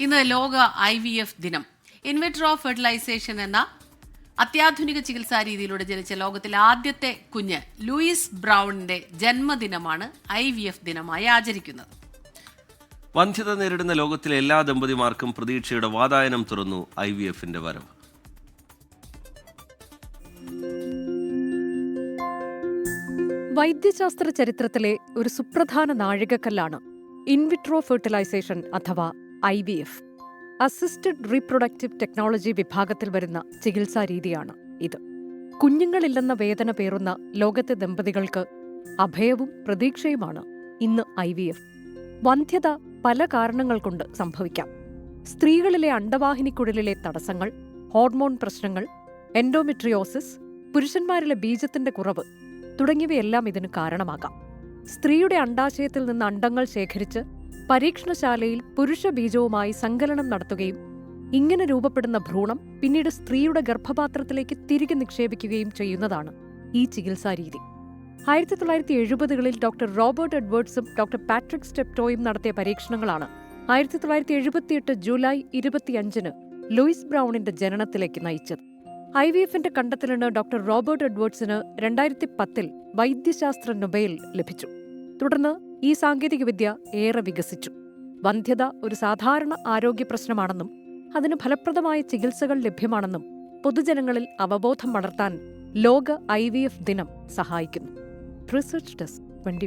ഇന്ന് ലോക I V F ദിനം. ഇൻവെട്രോ ഫെർട്ടിലൈസേഷൻ എന്ന അത്യാധുനിക ചികിത്സാ രീതിയിലൂടെ ജനിച്ച ലോകത്തിലെ ആദ്യത്തെ കുഞ്ഞ് ലൂയിസ് ബ്രൗണിന്റെ ജന്മദിനമാണ് ഐ വി എഫ് ദിനമായി ആചരിക്കുന്നത്. വന്ധ്യത നേരിടുന്ന ലോകത്തിലെ എല്ലാ ദമ്പതിമാർക്കും പ്രതീക്ഷയുടെ വാതായനം തുറന്നു ഐ വി എഫിന്റെ വരവ്. വൈദ്യശാസ്ത്ര ചരിത്രത്തിലെ ഒരു സുപ്രധാന നാഴികക്കല്ലാണ് ഇൻവിട്രോ ഫെർട്ടിലൈസേഷൻ അഥവാ I V F assisted reproductive technology വിഭാഗത്തിൽ വരുന്ന ചികിത്സാ രീതിയാണ് ഇത്. കുഞ്ഞുങ്ങളില്ലെന്ന വേദന പേറുന്ന ലോകത്തെ ദമ്പതികൾക്ക് അഭയവും പ്രതീക്ഷയുമാണ് ഇന്ന് ഐ വി എഫ്. വന്ധ്യത പല കാരണങ്ങൾ കൊണ്ട് സംഭവിക്കാം. സ്ത്രീകളിലെ അണ്ടവാഹിനിക്കുഴലിലെ തടസ്സങ്ങൾ ഹോർമോൺ പ്രശ്നങ്ങൾ എൻഡോമെട്രിയോസിസ് പുരുഷന്മാരിലെ ബീജത്തിന്റെ കുറവ് തുടങ്ങിയവയെല്ലാം ഇതിന് കാരണമാകാം. സ്ത്രീയുടെ അണ്ടാശയത്തിൽ നിന്ന് അണ്ടങ്ങൾ ശേഖരിച്ച് പരീക്ഷണശാലയിൽ പുരുഷ ബീജവുമായി സങ്കലനം നടത്തുകയും ഇങ്ങനെ രൂപപ്പെടുന്ന ഭ്രൂണം പിന്നീട് സ്ത്രീയുടെ ഗർഭപാത്രത്തിലേക്ക് തിരികെ നിക്ഷേപിക്കുകയും ചെയ്യുന്നതാണ് ഈ ചികിത്സാ രീതി. ആയിരത്തി തൊള്ളായിരത്തി എഴുപതുകളിൽ ഡോക്ടർ റോബർട്ട് എഡ്വേർഡ്സും ഡോക്ടർ പാട്രിക് സ്റ്റെപ്റ്റോയും നടത്തിയ പരീക്ഷണങ്ങളാണ്. ആയിരത്തി തൊള്ളായിരത്തി എഴുപത്തിയെട്ട് ജൂലൈ ഇരുപത്തിയഞ്ചിന് ലൂയിസ് ബ്രൗണിന്റെ ജനനത്തിലേക്ക് നയിച്ചത്. ഐ വി എഫിന്റെ കണ്ടെത്തലിന് ഡോക്ടർ റോബർട്ട് എഡ്വേർഡ്സിന് രണ്ടായിരത്തി പത്തിൽ വൈദ്യശാസ്ത്ര നൊബേൽ ലഭിച്ചു. തുടർന്ന് ഈ സാങ്കേതികവിദ്യ ഏറെ വികസിച്ചു. വന്ധ്യത ഒരു സാധാരണ ആരോഗ്യ പ്രശ്നമാണെന്നും അതിന് ഫലപ്രദമായ ചികിത്സകൾ ലഭ്യമാണെന്നും പൊതുജനങ്ങളിൽ അവബോധം വളർത്താൻ ലോക ഐ ദിനം സഹായിക്കുന്നു. Research desk twenty